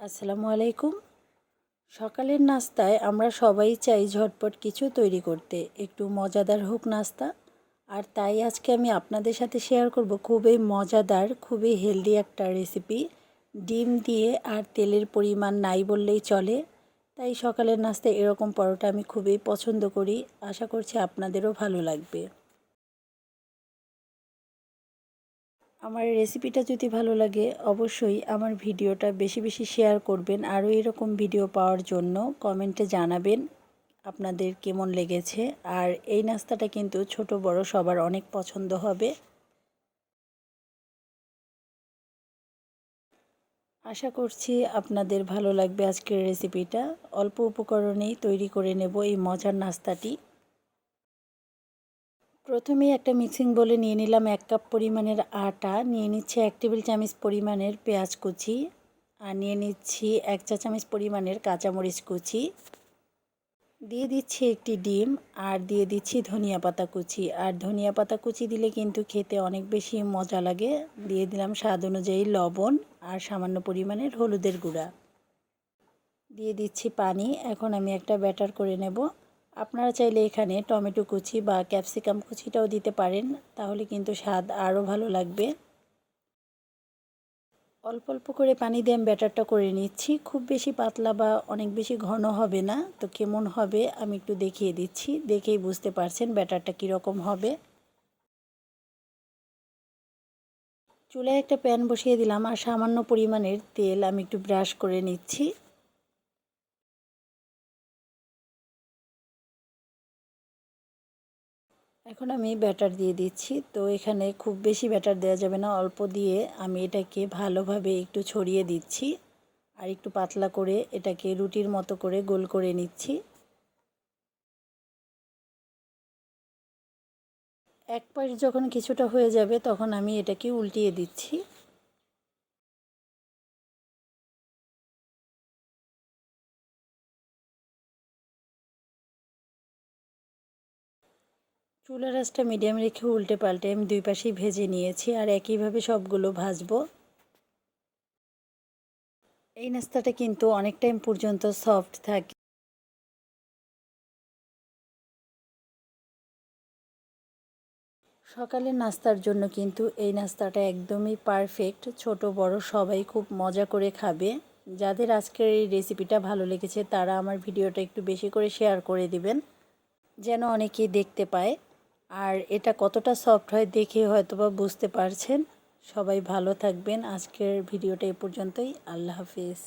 আসসালামু আলাইকুম। সকালের নাস্তায় আমরা সবাই চাই ঝটপট কিছু তৈরি করতে। একটু মজাদার হোক নাস্তা। আর তাই আজকে আমি আপনাদের সাথে শেয়ার করব খুবই মজাদার, খুবই হেলদি একটা রেসিপি ডিম দিয়ে আর তেলের পরিমাণ নাই বললেই চলে। তাই সকালের নাস্তায় এরকম পরোটা আমি খুবই পছন্দ করি। আশা করছি আপনাদেরও ভালো লাগবে। আমার রেসিপিটা যদি ভালো লাগে, অবশ্যই আমার ভিডিওটা বেশি বেশি শেয়ার করবেন। আরও এরকম ভিডিও পাওয়ার জন্য কমেন্টে জানাবেন আপনাদের কেমন লেগেছে। আর এই নাস্তাটা কিন্তু ছোট, বড় সবার অনেক পছন্দ হবে। আশা করছি আপনাদের ভালো লাগবে আজকের রেসিপিটা অল্প উপকরণেই তৈরি করে নেব এই মজার নাস্তাটি। প্রথমেই একটা মিক্সিং বলে নিয়ে নিলাম এক কাপ পরিমাণের আটা, নিয়ে নিচ্ছি এক টেবিল চামচ পরিমাণের পেঁয়াজ কুচি, আর নিয়ে নিচ্ছি এক চা চামচ পরিমাণের কাঁচামরিচ কুচি। দিয়ে দিচ্ছি একটি ডিম, আর দিয়ে দিচ্ছি ধনিয়া পাতা কুচি। আর ধনিয়া পাতা কুচি দিলে কিন্তু খেতে অনেক বেশি মজা লাগে। দিয়ে দিলাম স্বাদ অনুযায়ী লবণ, আর সামান্য পরিমাণের হলুদের গুঁড়া। দিয়ে দিচ্ছি পানি। এখন আমি একটা ব্যাটার করে নেব। আপনারা চাইলে এখানে টমেটো কুচি বা ক্যাপসিকাম কুচিটাও দিতে পারেন, তাহলে কিন্তু স্বাদ আরও ভালো লাগবে। অল্প অল্প করে পানি দিয়ে আমি ব্যাটারটা করে নিচ্ছি। খুব বেশি পাতলা বা অনেক বেশি ঘন হবে না, তো কেমন হবে আমি একটু দেখিয়ে দিচ্ছি। দেখেই বুঝতে পারছেন ব্যাটারটা কীরকম হবে। চুলায় একটা প্যান বসিয়ে দিলাম আর সামান্য পরিমাণের তেল আমি একটু ব্রাশ করে নিচ্ছি। এখন আমি ব্যাটার দিয়ে দিচ্ছি। তো এখানে খুব বেশি ব্যাটার দেওয়া যাবে না, অল্প দিয়ে আমি এটাকে ভালোভাবে একটু ছড়িয়ে দিচ্ছি আর একটু পাতলা করে এটাকে রুটির মতো করে গোল করে নিচ্ছি। এক পাশ যখন কিছুটা হয়ে যাবে তখন আমি এটাকে উল্টিয়ে দিচ্ছি। চুলা রাসটা মিডিয়াম রেখে উল্টে পাল্টে আমি দুই পাশেই ভেজে নিয়েছি আর একইভাবে সবগুলো ভাজবো। এই নাস্তাটা কিন্তু অনেক টাইম পর্যন্ত সফট থাকে। সকালের নাস্তার জন্য কিন্তু এই নাস্তাটা একদমই পারফেক্ট ছোট, বড় সবাই খুব মজা করে খাবে। যাদের আজকের এই রেসিপিটা ভালো লেগেছে তারা আমার ভিডিওটা একটু বেশি করে শেয়ার করে দিবেন। যেন অনেকেই দেখতে পায়। আর এটা কতটা সফট হয় দেখে হয়তোবা বুঝতে পারছেন। সবাই ভালো থাকবেন। আজকের ভিডিওটা এ পর্যন্তই। আল্লাহ হাফিজ।